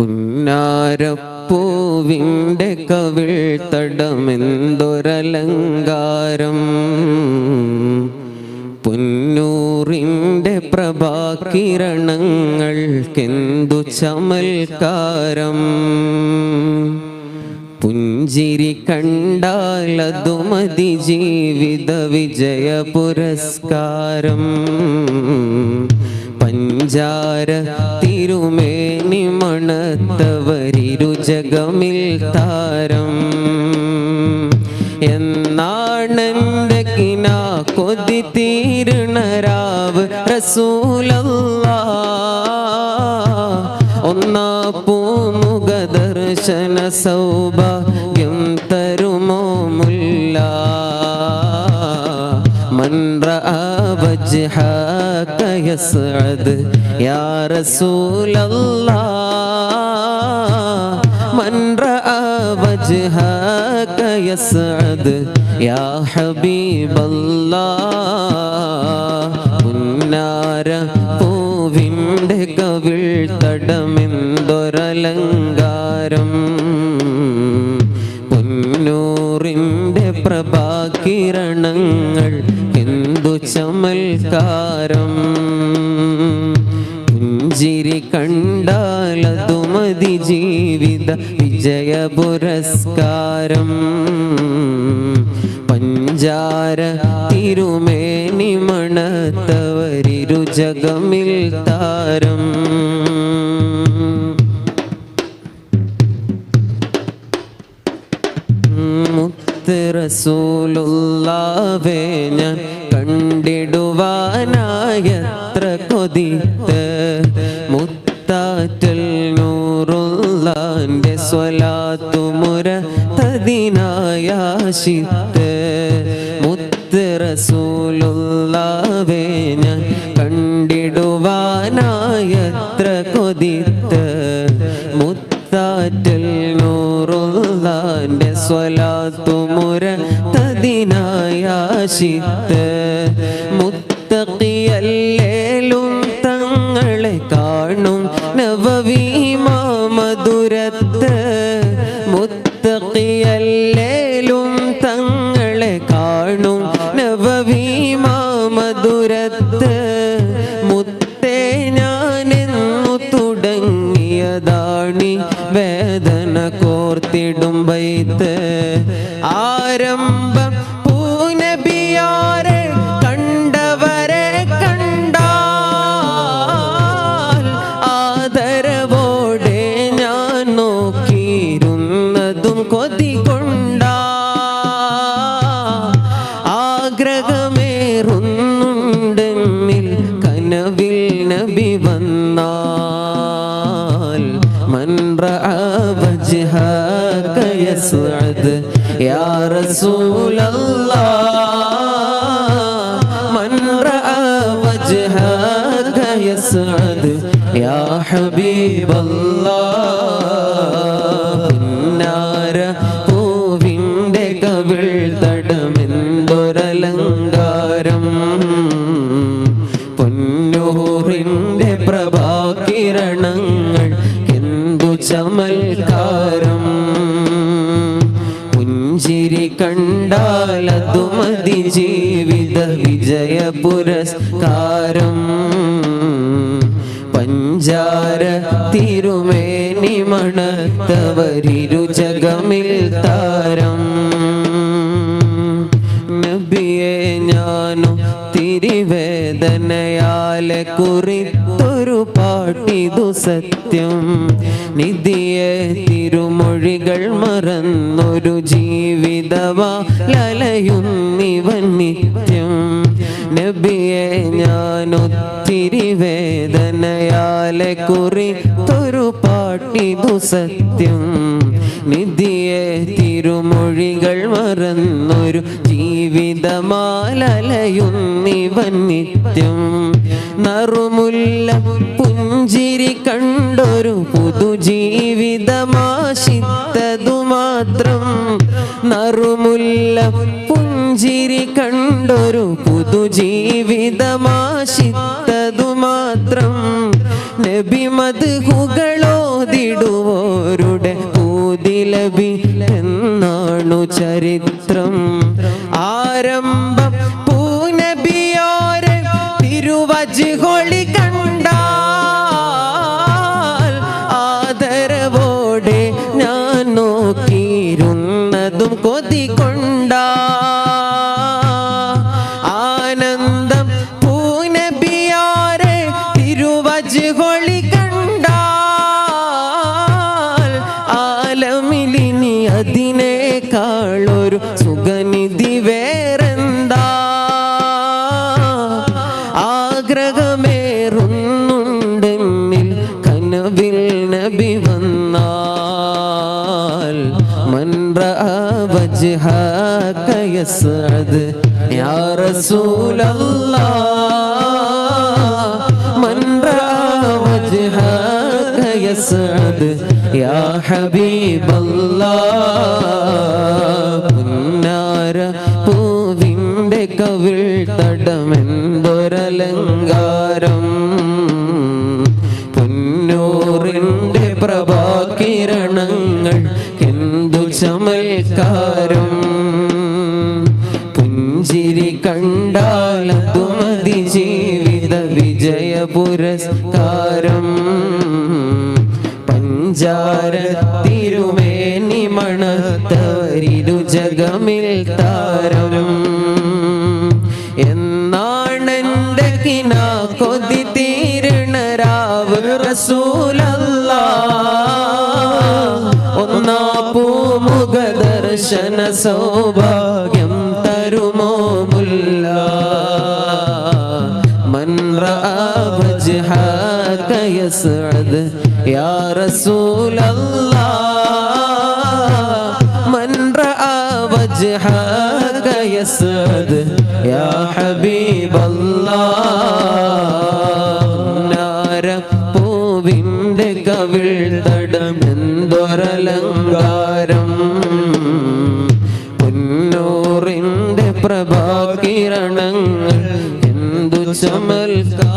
പുന്നാരപ്പൂവിന്റെ കവിൾ തടമെന്തൊരലങ്കാരം? പുന്നൂറിന്റെ പ്രഭാകിരണങ്ങൾക്കെന്തു ചമൽക്കാരം? പുഞ്ചിരി കണ്ടാലതു മതി ജീവിത വിജയ പുരസ്കാരം. പഞ്ചാര തിരുമേനി മണത്തവരിരു ജഗമിൽ താരം. എന്നാണെന്റെ കിന കൊതി തീരണരാവ് റസൂലല്ല. ഒന്നാ പൂമുഖ ദർശന സൗഭാഗ്യം തരുമോ മുല്ല. من رأى وجهك يسعد يا رسول الله من رأى وجهك يسعد يا حبيب الله പ്രഭാകിരണങ്ങൾ എന്തു ചമൽക്കാരം? പുഞ്ചിരി കണ്ടാലതു മതി ജീവിത വിജയ പുരസ്കാരം. പഞ്ചാര തിരുമേനി മണത്തവരിരു ജഗമിൽ താരം. റസൂലുള്ളാവേ ഞാൻ കണ്ടിടുവാനായത്ര കൊതിത്ത്. മുത്താറ്റൽ നൂറുള്ളാന്റെ സ്വലാത്തുമുര തതിനായാശിത്ത് മുത്ത് റസൂലുള്ളാവേ ഞാൻ കണ്ടിടുവാനായത്ര കൊതിത്ത്. സ്വലാത്തുമുര തതിനായാശിത്ത് വേദന കോർത്തിടും വൈത്ത് ആരംഭം പൂനബിയാരെ കണ്ടവരെ കണ്ടാൽ ആദരവോടെ ഞാൻ നോക്കിയിരുന്നതും കൊതി കൊണ്ടാ ആഗ്രഹമേറുന്നുണ്ടെന്നിൽ കനവിൽ നബി വന്നാൽ من رأى وجهك يسعد يا رسول الله من رأى وجهك يسعد يا حبيب الله പുന്നാര പൂവിൻ്റെ കവിൾ തടമെന്തൊരലങ്കാരം പൊന്നൂറിൻ്റെ പ്രഭാകിരണങ്ങൾ എന്തു ചമൽക്കാരം പുഞ്ചിരി കണ്ടാലതു മതി ജീവിത വിജയ പുരസ്കാരം. പഞ്ചാര തിരുമേനി മണത്തവരിരു ജഗമിൽ താരം. തിരിവേദനയാലെ കുറിത്തൊരു പാട്ടിതു സത്യം. നിധിയെ തിരുമൊഴികൾ മറന്നൊരു ജീവിതവാലയുന്നിവൻ നിത്യം നബിയെ ഞാനൊത്തിരി വേദനയാലെ കുറിത്തൊരു പാട്ടിതു സത്യം. നിധിയെ തിരുമൊഴികൾ മറന്നൊരു ജീവിതമാലയുന്നിവൻ നിത്യം. നറുമുല്ല പുഞ്ചിരി കണ്ടൊരു പുതുജീവിതമാശിത്തതു മാത്രം നറുമുല്ല പുഞ്ചിരി കണ്ടൊരു പുതുജീവിതമാശിത്തതു മാത്രം നബിമതുകളോതിടുവോരുടെ പൂതിലബി എന്നാണു ചരിത്രം. യസ്അദ് യാ വജ്ഹക യസ്അദ് യാ ഹബീബല്ലാഹ് പുന്നാര പൂവിന്റെ കവിൾ തടമെന്തൊരലങ്കാരം. പൊന്നൂറിന്റെ പ്രഭാകിരണങ്ങൾ എന്തു ചമൽക്കാരം. പുഞ്ചിരി കണ്ടാലതു ജീവിത വിജയ പുരസ്കാരം. പഞ്ചാരത്തിരുമേനി മണത്തവരിരു ജഗമിൽ താരം. എന്നാണെന്റെ കിന കൊതി തീരണരാവ് റസൂലല്ല. ഒന്നാ പൂമുഖ ദർശന സൗഭാഗ്യം وجهك يسعد يا رسول الله من رأى وجهك يسعد يا حبيب الله പൂവിൻ്റെ കവിൾ തടമെന്തൊരലങ്കാരം പൊന്നൂറിൻ്റെ പ്രഭാകിരണങ്ങൾ എന്തു ചമൽക്കാരം